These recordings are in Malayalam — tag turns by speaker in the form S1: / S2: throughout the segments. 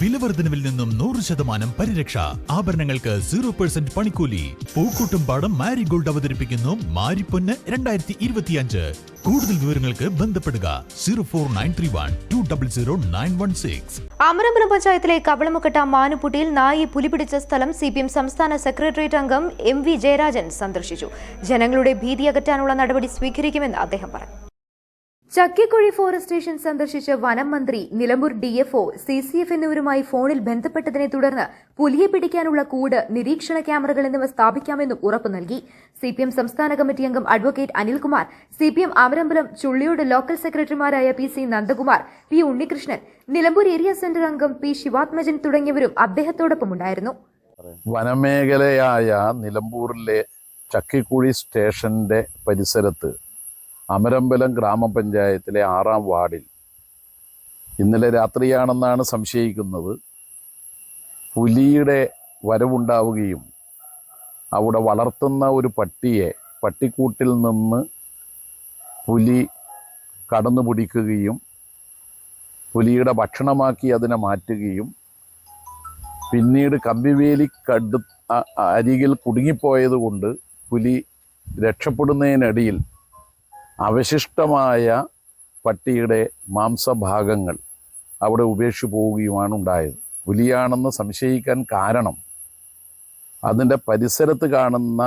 S1: വിലവർദ്ധനവിൽ നിന്നും നൂറ് ശതമാനം പരിരക്ഷ. ആഭരണങ്ങൾക്ക് സീറോ പെർസെന്റ് പണിക്കൂലി. പൂക്കൂട്ടുംപാടം മാരിഗോൾഡ് അവതരിപ്പിക്കുന്നു മാരിപ്പൊന്ന് രണ്ടായിരത്തി ഇരുപത്തിയഞ്ച് കൂടുതൽ വിവരങ്ങൾക്ക് ബന്ധപ്പെടുക zero four nine three one two double zero nine one six.
S2: Amarambalam പഞ്ചായത്തിലെ കവളമുക്കട്ട മാനുപുട്ടിയിൽ നായി പുലിപിടിച്ച സ്ഥലം സി പി എം സംസ്ഥാന സെക്രട്ടേറിയറ്റ് അംഗം എം വി ജയരാജൻ സന്ദർശിച്ചു. ജനങ്ങളുടെ ഭീതി അകറ്റാനുള്ള നടപടി സ്വീകരിക്കുമെന്ന് അദ്ദേഹം പറഞ്ഞു. ചക്കിക്കുഴി ഫോറസ്റ്റ് സ്റ്റേഷൻ സന്ദർശിച്ച വനം മന്ത്രി Nilambur DFO C C F എന്നിവരുമായി ഫോണിൽ ബന്ധപ്പെട്ടതിനെ തുടർന്ന് പുലിയെ പിടിക്കാനുള്ള കൂട് നിരീക്ഷണ ക്യാമറകൾ എന്നിവ സ്ഥാപിക്കാമെന്നും ഉറപ്പു നൽകി. സിപിഎം സംസ്ഥാന കമ്മിറ്റി അംഗം advocate Anilkumar CPM Amarambalam Chulliyode local സെക്രട്ടറിമാരായ P C Nandakumar P Unnikrishnan Nilambur area centre അംഗം പി ശിവാത്മജൻ തുടങ്ങിയവരും അദ്ദേഹത്തോടൊപ്പമുണ്ടായിരുന്നു.
S3: വനമേഖലയായ നിലമ്പൂരിലെ ചക്കിക്കുഴി സ്റ്റേഷന്റെ പരിസരത്ത് അമരമ്പലം ഗ്രാമപഞ്ചായത്തിലെ ആറാം വാർഡിൽ. ഇന്നലെ രാത്രിയാണെന്നാണ് സംശയിക്കുന്നത്. പുലിയുടെ വരവുണ്ടാവുകയും അവിടെ വളർത്തുന്ന ഒരു പട്ടിയെ പട്ടിക്കൂട്ടിൽ നിന്ന് പുലി കടന്നു പിടിക്കുകയും പുലിയുടെ ഭക്ഷണമാക്കി അതിനെ മാറ്റുകയും പിന്നീട് കമ്പിവേലിക്കടു അരികിൽ കുടുങ്ങിപ്പോയത് കൊണ്ട് പുലി രക്ഷപ്പെടുന്നതിനിടയിൽ അവശിഷ്ടമായ പട്ടിയുടെ മാംസഭാഗങ്ങൾ അവിടെ ഉപേക്ഷിച്ചു പോവുകയുമാണ് ഉണ്ടായത്. പുലിയാണെന്ന് സംശയിക്കാൻ കാരണം അതിന്റെ പരിസരത്ത് കാണുന്ന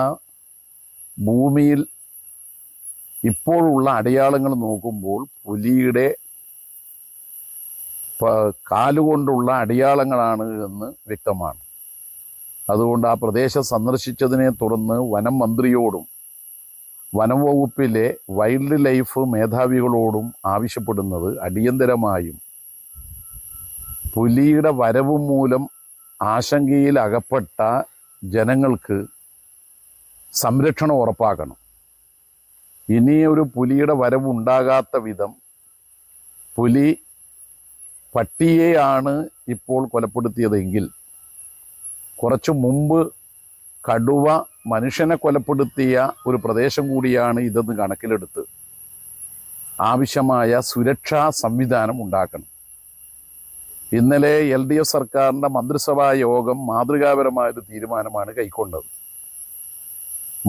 S3: ഭൂമിയിൽ ഇപ്പോഴുള്ള അടയാളങ്ങൾ നോക്കുമ്പോൾ പുലിയുടെ കാലുകൊണ്ടുള്ള അടയാളങ്ങളാണ് എന്ന് വ്യക്തമാണ്. അതുകൊണ്ട് ആ പ്രദേശം സന്ദർശിച്ചതിനെ തുടർന്ന് വനം മന്ത്രിയോടും വനം വകുപ്പിലെ വൈൽഡ് ലൈഫ് മേധാവികളോടും ആവശ്യപ്പെടുന്നത് അടിയന്തരമായും പുലിയുടെ വരവ് മൂലം ആശങ്കയിൽ അകപ്പെട്ട ജനങ്ങൾക്ക് സംരക്ഷണം ഉറപ്പാക്കണം. ഇനിയൊരു പുലിയുടെ വരവുണ്ടാകാത്ത വിധം പുലി പട്ടിയെയാണ് ഇപ്പോൾ കൊലപ്പെടുത്തിയതെങ്കിൽ കുറച്ചു മുമ്പ് കടുവ മനുഷ്യനെ കൊലപ്പെടുത്തിയ ഒരു പ്രദേശം കൂടിയാണ് ഇതെന്ന് കണക്കിലെടുത്ത് ആവശ്യമായ സുരക്ഷാ സംവിധാനം ഉണ്ടാക്കണം. ഇന്നലെ എൽ ഡി എഫ് സർക്കാരിന്റെ മന്ത്രിസഭാ യോഗം മാതൃകാപരമായ ഒരു തീരുമാനമാണ് കൈക്കൊണ്ടത്.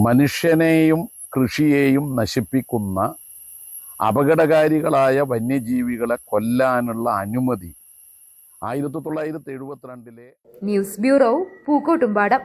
S3: മനുഷ്യനെയും കൃഷിയെയും നശിപ്പിക്കുന്ന അപകടകാരികളായ വന്യജീവികളെ കൊല്ലാനുള്ള അനുമതി ആയിരത്തി തൊള്ളായിരത്തി എഴുപത്തിരണ്ടിലെ
S2: ന്യൂസ് ബ്യൂറോ പൂക്കോട്ടുംപാടം.